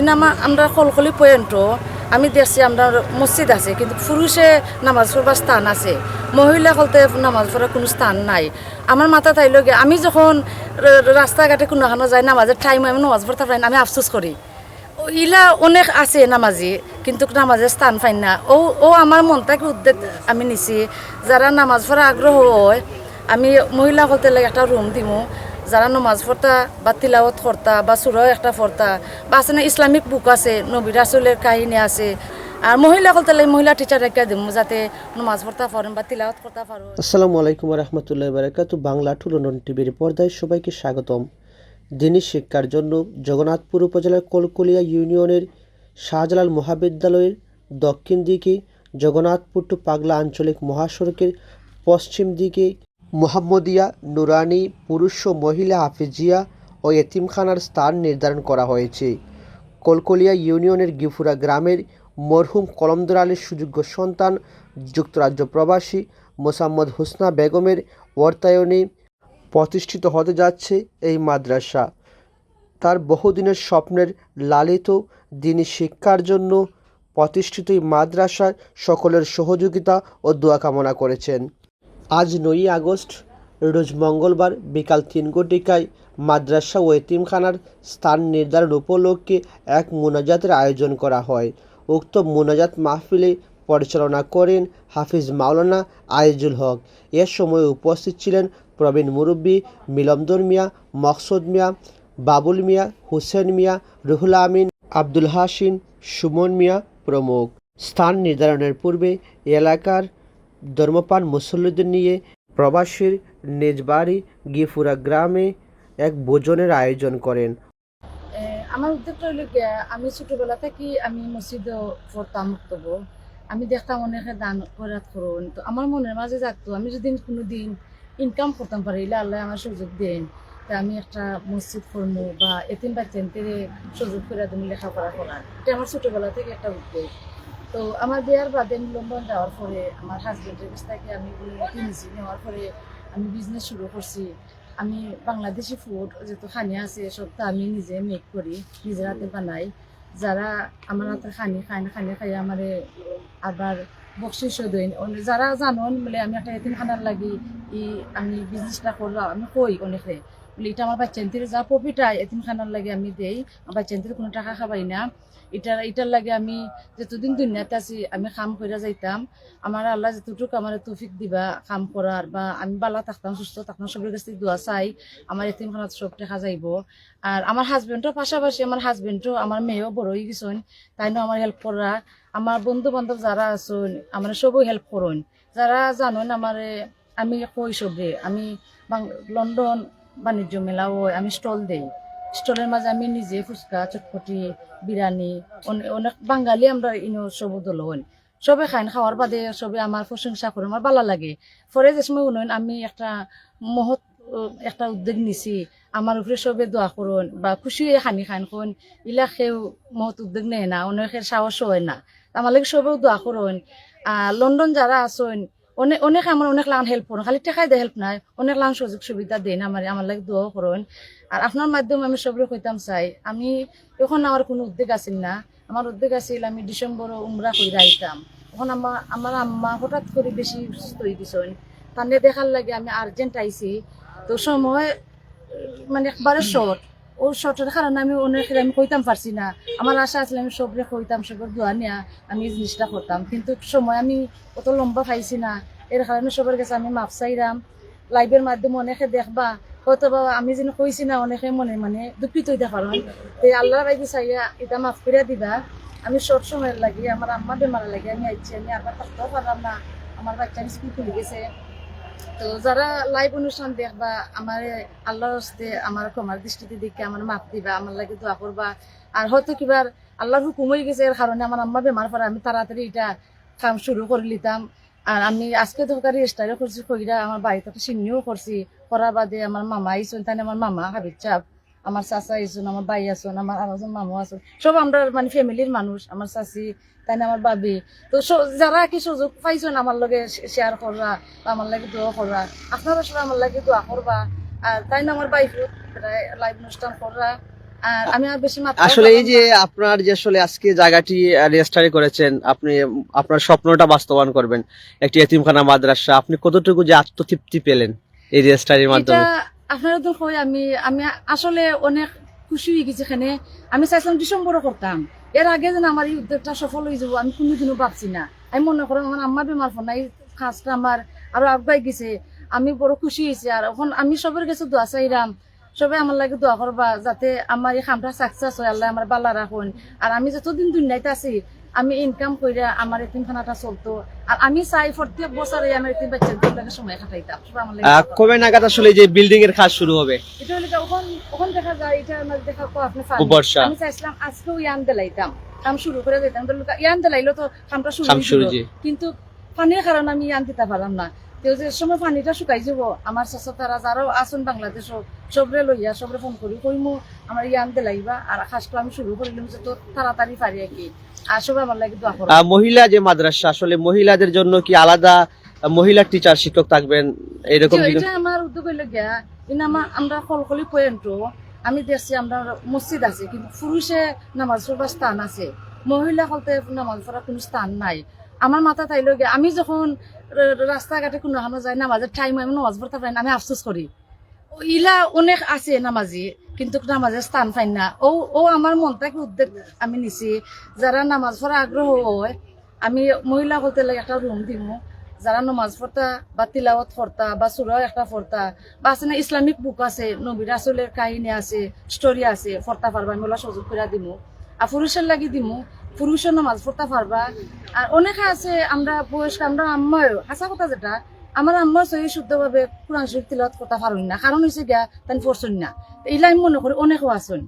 ইনামা আমরা কলকলি পয়েন্ট আমি দেখছি আমরা মসজিদ আছে, কিন্তু পুরুষে নামাজ পড়বার স্থান আছে। মহিলা হলতে নামাজ পড়ার কোনো স্থান নাই। আমার মাথা তাইল গিয়ে আমি যখন রাস্তাঘাটে কোনো হানো যাই, নামাজের টাইম আমি নামাজ পড়তে পারি আমি আফসোস করি। ইলা অনেক আছে নামাজি, কিন্তু নামাজের স্থান পাই না। ও ও আমার মন থেকে উদ্যোগ আমি নিছি, যারা নামাজ পড়া আগ্রহ হয়, আমি মহিলা লাগে একটা রুম দিমু। যারা নমাজ পড়তা বা তিলাওয়াত করতা বা সুরাও একটা পড়তা, বা আছে না ইসলামিক বুক আছে, নবী রাসুলের কাহিনী আছে, আর মহিলা হলতে লাগে মহিলা টিচার একটা দিমু যাতে নমাজ পড়তা পারেন বা তিলাওয়াত করতে পারো আসসালামু আলাইকুম রহমতুল্লাহ বারাকাতু বাংলা টুলনন টিভির পর্দায় সবাইকে স্বাগতম। দিনী শিক্ষার জন্য জগন্নাথপুর উপজেলার কলকলিয়া ইউনিয়নের শাহজালাল মহাবিদ্যালয়ের দক্ষিণ দিকে, জগন্নাথপুর টু পাগলা আঞ্চলিক মহাসড়কের পশ্চিম দিকে মোহাম্মদিয়া, নুরানি, পুরুষ ও মহিলা হাফিজিয়া ও এতিমখানার স্থান নির্ধারণ করা হয়েছে। কলকলিয়া ইউনিয়নের গিফুরা গ্রামের মরহুম কলমদর আলীর সুযোগ্য সন্তান, যুক্তরাজ্য প্রবাসী মোসাম্মদ হুসনা বেগমের অর্থায়নে প্রতিষ্ঠিত হতে যাচ্ছে এই মাদ্রাসা। তার বহুদিনের স্বপ্নের লালিত দিনী শিক্ষার জন্য প্রতিষ্ঠিত এই মাদ্রাসায় সকলের সহযোগিতা ও দোয়া কামনা করেছেন। আজ নয়ই আগস্ট, রোজ মঙ্গলবার বিকাল তিন ঘটিকায় মাদ্রাসা ও এতিমখানার স্থান নির্ধারণ উপলক্ষে এক মোনাজাতের আয়োজন করা হয়। উক্ত মোনাজাত মাহফিলে পরিচালনা করেন হাফিজ মাওলানা আইজুল হক। এর সময় উপস্থিত ছিলেন প্রবীণ মুরব্বী মিলমদর মিয়া, মকসুদ মিয়া, বাবুল মিয়া, হুসেন মিয়া, রুহুল আমিন, আব্দুল হাসিন সুমন মিয়া প্রমুখ। স্থান নির্ধারণের পূর্বে এলাকার ধর্মপান মুসল্লিদের নিয়ে প্রবাসীর নিজ বাড়ি গিফুরা গ্রামে এক ভোজনের আয়োজন করেন। আমার উদ্যোগটা গিয়া, আমি ছোটবেলা থেকে আমি মসজিদে পড়তাম বক্তব্য আমি দেখতাম অনেকে দান করাত করুন। তো আমার মনের মাঝে থাকতো আমি যদি কোনো দিন ইনকাম করতাম পারি আল্লাহ আমার সুযোগ দেন তা আমি একটা মসজিদ করব বা এতিম বাচ্চাদের সুযোগ করে তুমি লেখাপড়া করার। এটা আমার ছোটবেলা থেকে একটা উদ্যোগ তো আমার বিয়ার বাদে লন্ডন যাওয়ার পরে আমার হাজবেন্ডের কাছ থেকে আমি কিনেছি নেওয়ার পরে আমি বিজনেস শুরু করছি। আমি বাংলাদেশি ফুড যেহেতু খানি আছে সবটা আমি নিজে মেক করি, নিজের হাতে বানাই। যারা আমার হাতে খানি খায় না, খানি খাই আমার আবার বকশিসও দেন যারা জানন বলে আমি একটা এতিম খানার লাগি, ই আমি বিজনেসটা করলাম, আমি কই অনেকে? বলে, এটা আমার বাচ্চান্তির যা প্রফিট হয়, এতিম খানার লাগে আমি দেই। আমার বাচ্চান্তির কোনো টাকা খাবাই না। এটা, এটার লাগে আমি যতদিন দুনিয়াতে আছি, আমি কাম করে যাইতাম। আমার আল্লাহ যতটুকু আমার তৌফিক দিবা কাম করার বা আমি বালা থাকতাম, সুস্থ থাকতাম, সবের কাছে দোয়া চাই, আমার এতিমখানাত সব দেখা যাইব। আর আমার হাজবেন্ডও পাশাপাশি আমার হাজবেন্ডও আমার মেয়েও বড় হয়ে গেছেন তাইনও আমার হেল্প করা। আমার বন্ধু বান্ধব যারা আছেন, আমার সবও হেল্প করুন। যারা জানেন আমার, আমি কই সবে, আমি লন্ডন বাণিজ্য মেলা হয় আমি স্টল দেই। স্টলের মাঝে আমি নিজে ফুচকা, চটপটি, বিরিয়ানি, অনে- অনেক বাঙালি আমরা ইনো সব দল হন সবে খাইন খাওয়ার বাদে সবে আমার প্রশংসা করে, আমার ভালো লাগে। পরে যে সময় উন্নয়ন আমি একটা মহৎ একটা উদ্যোগ নিছি। আমার উপরে সবে দোয়া করুন বা খুশি খানি খান খুন ইলা সেও মহৎ উদ্যোগ নেয় না, অনেকের সাহস হয় না। আমার লাগে সবেও দোয়া করুন। লন্ডন যারা আছেন অনেক অনেক আমার অনেক লান হেল্প করুন, খালি টাকাই দিয়ে হেল্প নাই, অনেক লান সুযোগ সুবিধা দেন আমার আমার লাগে দোয়া করুন। আর আপনার মাধ্যমে আমি সবরে কইতাম, চাই, আমি এখন আমার কোনো উদ্যোগ আছিল না। আমার উদ্যোগ আছিল আমি ডিসেম্বর উমরা কইরা আইতাম। এখন আমার আমার আম্মা হঠাৎ করে বেশি সুস্থ হয়ে গেছেন। তানে দেখার লাগে আমি আর্জেন্ট আইছি। তো সময় মানে একবারে শর্ট ও শর্টের কারণে আমি অনেক আমি কইতাম পারছি না। আমার আশা আসলে আমি সবরে কইতাম, সবের দোয়া নিয়া আমি জিনিসটা করতাম। কিন্তু সময় আমি অত লম্বা পাইছি না। এর কারণে সবার কাছে আমি মাপ চাইরাম। লাইভের মাধ্যমে অনেকে দেখবা হয়তো বা আমি যেন কইছি না, অনেকে মনে মানে দুঃখিত হইতে পারেন তো আল্লাহর বাইকে চাইয়া এটা মাফ করে দিবা। আমি শর্ট সময়ের লাগি, আমার আম্মা বেমার লাগে, আমি আইছি, আমি আবার থাকতেও পারলাম না। আমার বাচ্চা স্কুল খুলে গেছে। তো যারা লাইভ অনুষ্ঠান দেখবা আমার আল্লাহর হস্তে আমার ক্ষমার দৃষ্টিতে দেখে আমার মাপ দিবা, আমার লাগে দোয়া করবা, আর হয়তো কিবার আল্লাহর হুকুম হয়ে গেছে, এর কারণে আমার আম্মা বেমার পরে আমি তাড়াতাড়ি এটা কাম শুরু করে নিতাম। আর আমি আজকে তো স্টাইলও করছি, কইরা আমার বাড়িতে একটা সিন্নিও করছি। করার বাদে আমার মামা আইসন তাই আমার মামা হাবিব চাপ আমার চাচা আইসন আমার ভাই আসুন আমার আরেকজন মামু আসুন সব আমরা মানে ফ্যামিলির মানুষ আমার চাচি তাই আমার বাবি তো যারা কি সুযোগ পাইছেন আমার লগে শেয়ার করা আমার লাগে দোয়া করবা আপনারা সবাই আমার লাগে দোয়া করবা। আর তাই না আমার বাইফ লাইভ অনুষ্ঠান করা। আর আমি আর বেশি মাত্রা আসলে এই যে আপনার যে আসলে আজকে জায়গাটি রেজিস্ট্রারি করেছেন আপনি আপনার স্বপ্নটা বাস্তবায়ন করবেন। একটি এতিমখানা মাদ্রাসা আপনি কতটুকু যে আত্মতৃপ্তি পেলেন এই রেজিস্ট্রারির এটা মাধ্যমে? আপনারা তো কই আমি আমি আসলে অনেক খুশি হয়ে গেছি এখানে। আমি চাইছিলাম ডিসেম্বরও করতাম। এর আগে যেন আমার এই উদ্যোগটা সফল হয়ে যাব, আমি কোনোদিনও ভাবছি না। আমি মনে করেন, আমার আম্মা বেমার ফোন এই কাজটা আমার আরও আগাই গেছে। আমি বড় খুশি হয়েছি। আর এখন আমি সবের কাছে দোয়া চাইলাম, সবাই আমার লাগে দোয়া করবা, যাতে আমার এই কামটা সাকসেস হয়, আল্লাহ আমার বালা রাখুন। আর আমি যতদিন দুনিয়াতে আছি আমি ইনকাম করে আমার এতিমখানাটা চলতো। আর আমি চাই প্রত্যেক বছরে আমার এতিম বাচ্চাদের সময় কাটাইতাম। কবে নাগাদ আসলে যে বিল্ডিং এর কাজ শুরু হবে? এটা হলে ওখান ওখান দেখা যায় এটা আমার দেখা কো আপনি। আমি চাইছিলাম আজকেও ইয়ান দিলাইতাম। কাম শুরু করে দিতাম। তো ইয়ান দিলাইলো তো কামটা শুরু কিন্তু পানির কারণে আমি ইয়ান দিতে পারলাম না। যে সময় পানিটা শুকাই যাব আমার চাচা তারা যারাও আসুন বাংলাদেশও সবরে লইয়া সবরে ফোন করি কইমু আমার ইয়ান দিলাইবা। আর কাজটা আমি শুরু করিলাম যে তো তাড়াতাড়ি পারি আর কি। মহিলা যে মাদ্রাসা আসলে মহিলাদের জন্য কি আলাদা মহিলা টিচার শিক্ষক থাকবেন এরকম আমার উদ্যোগ হইল গিয়া আমরা কলকলি পয়েন্টও আমি দেখছি আমরা মসজিদ আছে কিন্তু পুরুষে নামাজ পড়বার স্থান আছে। মহিলা হলতে নামাজ পড়ার কোনো স্থান নাই। আমার মাথা তাইল গিয়া আমি যখন রাস্তাঘাটে কোনো হানো যায় নামাজের টাইম আমি নামাজ পড়তে পারি আমি আফসোস করি। ইলা অনেক আছে নামাজি, কিন্তু নামাজের স্থান পাই না। ও ও আমার মন থেকে উদ্যোগ আমি নিছি। যারা নামাজ পড়া আগ্রহ হয়, আমি মহিলা বলতে লাগে একটা রুম দিমু। যারা নমাজ পড়তা বা তিলাওয়াত পড়তা বা সুরাও একটা পড়তা, বা আছে না ইসলামিক বুক আছে নবীর আসলের কাহিনী আছে স্টোরি আছে, পড়তা পারবা, আমি ওলা সুযোগ করে দিমু। আর পুরুষের লাগি দিমু পুরুষের নমাজ পড়তা পারবা। আর অনেকে আছে, আমরা বয়স্ক, আমরা আম্মাও হাসা কথা যেটা আমার আম্মা সহি শুদ্ধভাবে কোরআন শরীফ তিলাওয়াত করতে পারুন না। কারণ হয়েছে গিয়া তাই পড়ছুন না। এইলা আমি মনে করি অনেক আসুন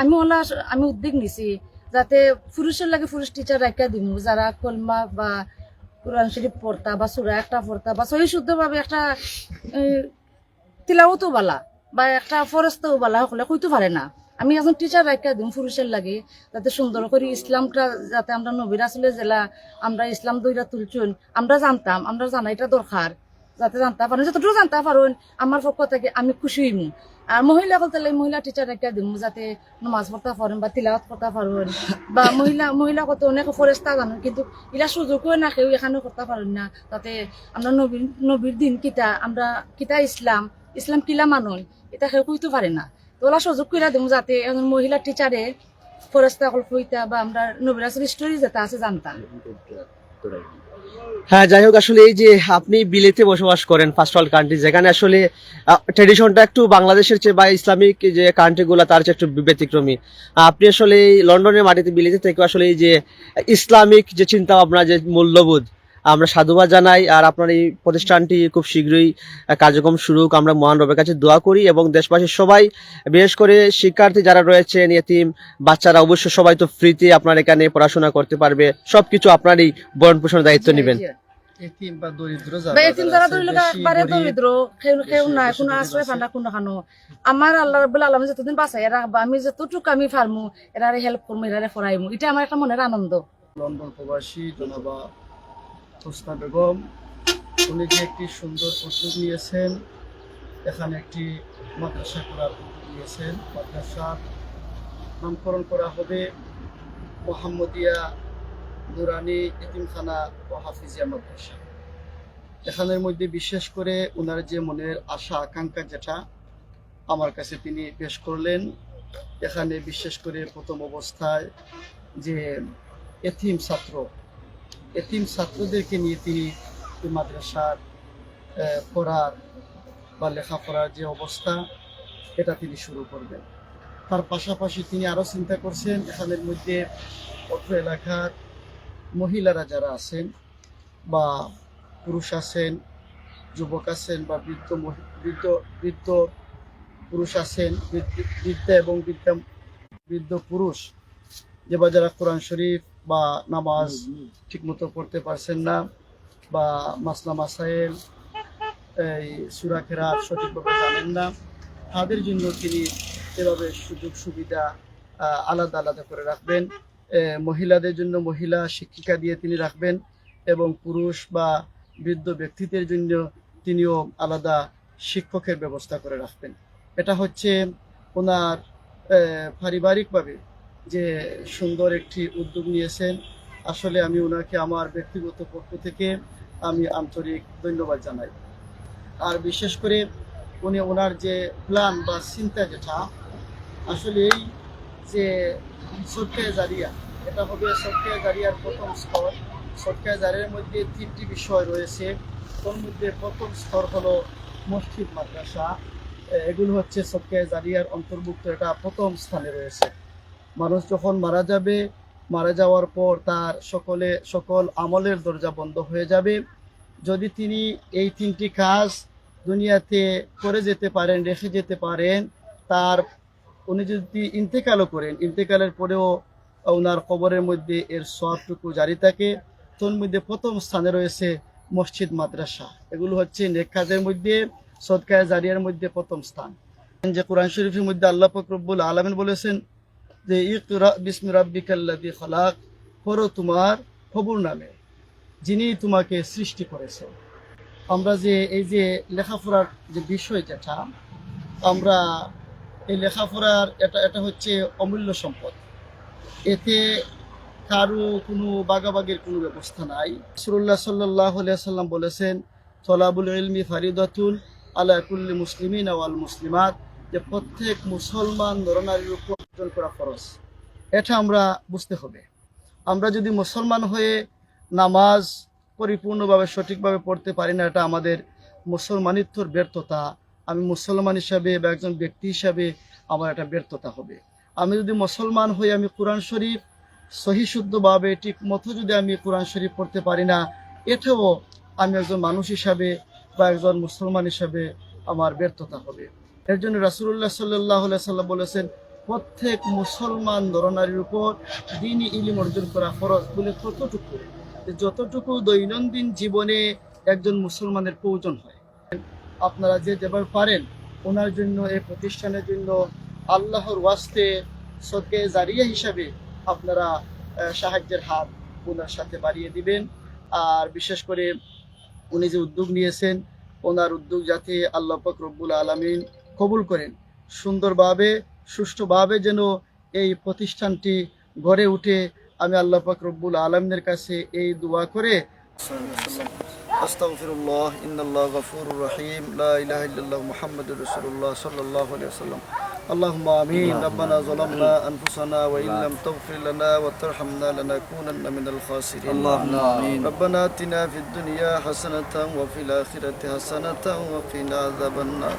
আমি ওলা আমি উদ্যোগ নিছি যাতে পুরুষের লাগে পুরুষ টিচার রাখা দিমু, যারা কলমা বা কোরআন শরীফ পড়তা বা সুরা একটা পড়তা বা সহি শুদ্ধভাবে একটা তিলাওতো বালা বা একটা ফরস্তও বালা, সকলে কইতে পারে না। আমি এখন টিচার রাখা দিম পুরুষের লাগে, যাতে সুন্দর করে ইসলামটা যাতে আমরা নবীর আসলে জেলা, আমরা ইসলাম দইরা তুলছুন আমরা জানতাম, আমরা জানা এটা দরকার। যাতে জানতে পারেন যতটুকু জানতে পারুন আমার পক্ষ থেকে আমি খুশি হইমু। আর মহিলা বলতে মহিলা টিচার একটা দিম, যাতে নামাজ পড়তে পারেন বা তিলাওয়াত করতে পারেন বা মহিলা মহিলা কত অনেক ফরেস্তা জানেন কিন্তু ইলা সুযোগও না, কেউ এখানে করতে পারেন না। তাতে আমরা নবীর নবীর দিন কিতা, আমরা কিতা ইসলাম ইসলাম কিলা মানুন এটা কেউ কইতে পারে না। তো ওলা সুযোগ করে দিম যাতে একজন মহিলা টিচারে ফরেস্তা অকল কইতা বা আমরা নবীর আসলে স্টোরি যেটা আছে জানতাম হ্যাঁ যাই হোক, আসলে এই যে আপনি বিলেতে বসবাস করেন ফার্স্ট অল কান্ট্রি যেখানে আসলে ট্রেডিশনটা একটু বাংলাদেশের চেয়ে বা ইসলামিক যে কান্ট্রিগুলো তার চেয়ে একটু ব্যতিক্রমী। আপনি আসলে এই লন্ডনের মাটিতে, বিলেতে থেকে আসলে এই যে ইসলামিক যে চিন্তা ভাবনা যে মূল্যবোধ আমরা সাধুবাদ জানাই আর আপনার এই প্রতিষ্ঠানটি খুব শীঘ্রই কার্যক্রম শুরু হোক। আমরা মহান রবের কাছে দোয়া করি এবং দেশবাসীর সবাই বিশেষ করে শিক্ষার্থী যারা রয়েছেন এতিম বাচ্চারা অবশ্য সবাই তো ফ্রিতে আপনার এখানে পড়াশোনা করতে পারবে। সবকিছু আপনারই বরণ পোষণের দায়িত্ব নেবেন। এতিম বা দরিদ্র বা এতিম যারা আছে, ধরিল বেশি বারে গরিব, দরিদ্র কেউ কেউ নাই কোনো আশ্রয় আছে। ফান্ডা কোনো খানো আমার আল্লাহ রব্বুল আলম যতদিন বাঁচাই রাখবা আমি যতটুকু আমি পারমু এরারে হেল্প করব এরারে ফরাইমু এটা আমার একটা মনের আনন্দ। লন্ডন প্রবাসী জনাবা হোসনা বেগম, উনি যে একটি সুন্দর উদ্যোগ নিয়েছেন, এখানে একটি মাদ্রাসা করার উদ্যোগ নিয়েছেন। মাদ্রাসার নামকরণ করা হবে মোহাম্মদিয়া নুরানি এতিমখানা ও হাফিজিয়া মাদ্রাসা। এখানের মধ্যে বিশেষ করে ওনার যে মনের আশা, আকাঙ্ক্ষা যেটা, আমার কাছে তিনি পেশ করলেন। এখানে বিশেষ করে প্রথম অবস্থায় যে এতিম ছাত্র এতিম ছাত্রদেরকে নিয়ে তিনি মাদ্রাসার পড়ার বা লেখাপড়ার যে অবস্থা, এটা তিনি শুরু করবেন। তার পাশাপাশি তিনি আরও চিন্তা করছেন, এখানের মধ্যে অত্র এলাকার মহিলারা যারা আছেন বা পুরুষ আছেন, যুবক আছেন বা বৃদ্ধ বৃদ্ধ বৃদ্ধ পুরুষ আছেন, বৃদ্ধা এবং বৃদ্ধা, বৃদ্ধ পুরুষ যে বা যারা কোরআন শরীফ বা নামাজ ঠিকমতো পড়তে পারছেন না বা মাসলা মাসাইল এই সুরা খেরাত সঠিকভাবে জানেন না তাদের জন্য তিনি এভাবে সুযোগ সুবিধা আলাদা আলাদা করে রাখবেন। মহিলাদের জন্য মহিলা শিক্ষিকা দিয়ে তিনি রাখবেন এবং পুরুষ বা বৃদ্ধ ব্যক্তিদের জন্য তিনিও আলাদা শিক্ষকের ব্যবস্থা করে রাখবেন। এটা হচ্ছে ওনার পারিবারিকভাবে যে সুন্দর একটি উদ্যোগ নিয়েছেন। আসলে আমি ওনাকে আমার ব্যক্তিগত পক্ষ থেকে আমি আন্তরিক ধন্যবাদ জানাই। আর বিশেষ করে উনি ওনার যে প্ল্যান বা চিন্তা যেটা, আসলে এই যে সরকার জারিয়া, এটা হবে সরকার জারিয়ার প্রথম স্তর। সরকার জারিয়ার মধ্যে তিনটি বিষয় রয়েছে। তার মধ্যে প্রথম স্তর হলো মসজিদ, মাদ্রাসা। এগুলো হচ্ছে সরকার জারিয়ার অন্তর্ভুক্ত, এটা প্রথম স্থানে রয়েছে। মানুষ যখন মারা যাবে, মারা যাওয়ার পর তার সকলে, সকল আমলের দরজা বন্ধ হয়ে যাবে। যদি তিনি এই তিনটি কাজ দুনিয়াতে করে যেতে পারেন, রেখে যেতে পারেন, তার, উনি যদি ইন্তেকালও করেন, ইন্তেকালের পরেও ওনার কবরের মধ্যে এর সবটুকু জারি থাকে তোর মধ্যে প্রথম স্থানে রয়েছে মসজিদ, মাদ্রাসা। এগুলো হচ্ছে নেকাজের মধ্যে, সদকায় জারিয়ার মধ্যে প্রথম স্থান। যে কোরআন শরীফের মধ্যে আল্লাহ ফকরবুল আলমিন বলেছেন যে ইকরা বিসমি রাব্বিকাল্লাযী খালাক, পড়ো তোমার খবর নামে, যিনি তোমাকে সৃষ্টি করেছেন আমরা যে, এই যে লেখাপড়ার যে বিষয় যেটা আমরা এই লেখাপড়ার এটা এটা হচ্ছে অমূল্য সম্পদ। এতে কারও কোনো বাগাবাগের কোনো ব্যবস্থা নাই। সুরুল্লাহ সাল্লাহ সাল্লাম বলেছেন, তলাবুল ইলমি ফারিদাতুল আলা কুল্লি মুসলিমিন আওয়াল মুসলিমাত, যে প্রত্যেক মুসলমান নরনারীর উপর অর্জন করা ফরজ। এটা আমরা বুঝতে হবে। আমরা যদি মুসলমান হয়ে নামাজ পরিপূর্ণভাবে, সঠিকভাবে পড়তে পারি না, এটা আমাদের মুসলমানিত্বর ব্যর্থতা। আমি মুসলমান হিসাবে বা একজন ব্যক্তি হিসাবে আমার একটা ব্যর্থতা হবে। আমি যদি মুসলমান হয়ে আমি কোরআন শরীফ সহিশুদ্ধভাবে ঠিক মতো যদি আমি কোরআন শরীফ পড়তে পারি না এটাও আমি একজন মানুষ হিসাবে বা একজন মুসলমান হিসাবে আমার ব্যর্থতা হবে। এর জন্য রাসুল্লাহ সাল্লাহ সাল্লাম বলেছেন প্রত্যেক মুসলমান নরনারীর উপর দিনই ইলিম অর্জন করা ফরজ বলে কতটুকু? যতটুকু দৈনন্দিন জীবনে একজন মুসলমানের প্রয়োজন হয়। আপনারা যে যেভাবে পারেন, ওনার জন্য এই প্রতিষ্ঠানের জন্য, আল্লাহর ওয়াস্তে, সদকে জারিয়া হিসাবে আপনারা সাহায্যের হাত ওনার সাথে বাড়িয়ে দিবেন। আর বিশেষ করে উনি যে উদ্যোগ নিয়েছেন, ওনার উদ্যোগ যাতে আল্লাহ পাক রব্বুল আলমিন কবুল করেন। সুন্দরভাবে সুষ্ঠুভাবে যেন এই প্রতিষ্ঠানটি গড়ে উঠে আমি আল্লাহ পাক রব্বুল আলমিনের কাছে এই দোয়া করে أستغفر الله إن الله غفور رحيم لا إله إلا الله محمد رسول الله صلى الله عليه وسلم اللهم آمين ربنا ظلمنا أنفسنا وإن لم تغفر لنا وترحمنا لنكونن من الخاسرين اللهم آمين ربنا آتنا في الدنيا حسنة وفي الآخرة حسنة وقنا عذاب النار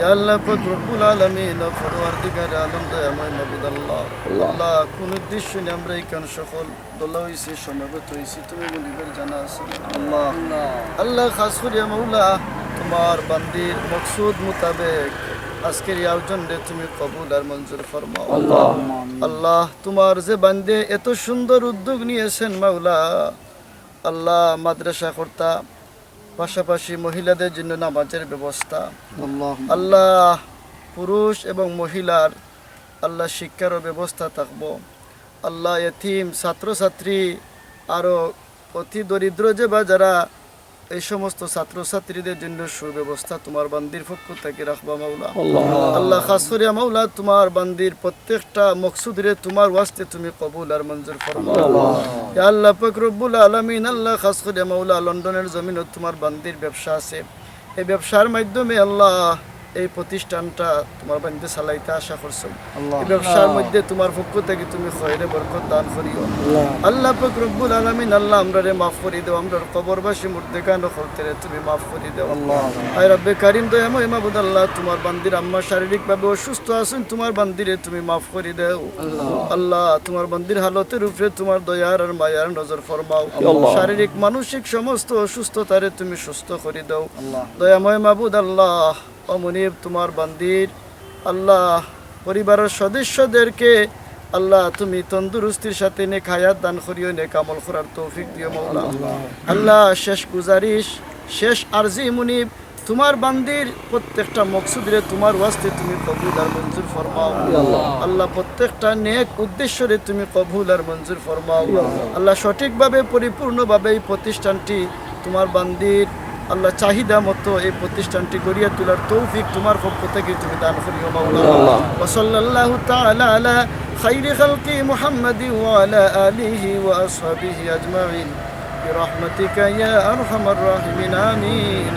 يا الله পাক রব্বুল আলামিন পরওয়ারদিগার আলম দয়া মাহবুদ আল্লাহ আল্লাহ কোন উদ্দেশ্য নিয়ে আমরা এখানে সকল দোলা হয়েছি সমাগত হয়েছি তুমি মনিবের জানা আছে আল্লাহ আল্লাহ খাস করিয়া মৌলা তোমার বান্দির মকসুদ মোতাবেক আজকের এই আয়োজন তুমি কবুল আর মঞ্জুর ফরমাও। আল্লাহ। তোমার যে বান্দে এত সুন্দর উদ্যোগ নিয়েছেন মাওলা আল্লাহ মাদ্রাসা কর্তা পাশাপাশি মহিলাদের জন্য নামাজের ব্যবস্থা। আল্লাহ পুরুষ এবং মহিলার আল্লাহ শিক্ষারও ব্যবস্থা থাকব। আল্লাহ এথিম ছাত্রছাত্রী আরও অতি দরিদ্র যে বা যারা এই সমস্ত ছাত্রছাত্রীদের জন্য সুব্যবস্থা তোমার বান্দির পক্ষ থেকে রাখবা মাওলা। আল্লাহ। খাস করিয়া মাওলা তোমার বান্দির প্রত্যেকটা মকসুদরে তোমার ওয়াস্তে তুমি কবুল আর মঞ্জুর ফরমাও ইয়া আল্লাহ পাক আলমিন আলামিন আল্লাহ খাস করিয়া মাওলা লন্ডনের জমিনত তোমার বান্দির ব্যবসা আছে। এই ব্যবসার মাধ্যমে আল্লাহ এই প্রতিষ্ঠানটা তোমার বান্ধে চালাইতে আশা করছ। এই ব্যবসার মধ্যে তোমার পক্ষ থেকে তুমি খয়রে বরকত দান করিও। আল্লাহ। পাক রব্বুল আলামিন আল্লাহ আমরা রে মাফ করে দেও আমরা কবরবাসী মুর্দেকান করতে রে তুমি মাফ করে দেও। আয় রব্বে কারিম দয়া ময় মাহবুদ আল্লাহ তোমার বান্দির আম্মা শারীরিকভাবে অসুস্থ আছেন তোমার বান্দিরে তুমি মাফ করে দেও। আল্লাহ। তোমার বান্দির হালতের উপরে তোমার দয়ার আর মায়ার নজর ফরমাও। শারীরিক মানসিক সমস্ত অসুস্থতারে তুমি সুস্থ করে দাও। দয়াময় মাহবুদ আল্লাহ। অমনিব তোমার বান্দির আল্লাহ পরিবারের সদস্যদেরকে আল্লাহ তুমি তন্দুরুস্তির সাথে নে খায়াত দান করিও নে কামল করার তৌফিক দিও মৌলা আল্লাহ শেষ গুজারিশ, শেষ আরজি মুনিব, তোমার বান্দির প্রত্যেকটা মকসুদরে তোমার ওয়াস্তে তুমি কবুল আর মঞ্জুর ফরমাও। আল্লাহ প্রত্যেকটা নেক উদ্দেশ্যরে তুমি কবুল আর মঞ্জুর ফরমাও। আল্লাহ সঠিকভাবে, পরিপূর্ণভাবে এই প্রতিষ্ঠানটি তোমার বান্দির আল্লাহ চাহিদা মতো এই প্রতিষ্ঠানটি গড়িয়া তোলার তৌফিক তোমার পক্ষ থেকে তুমি দান করিও মাওলা আল্লাহ। وصلى الله تعالى على خير خلق محمد وعلى آله وأصحابه أجمعين برحمتك يا أرحم الراحمين آمين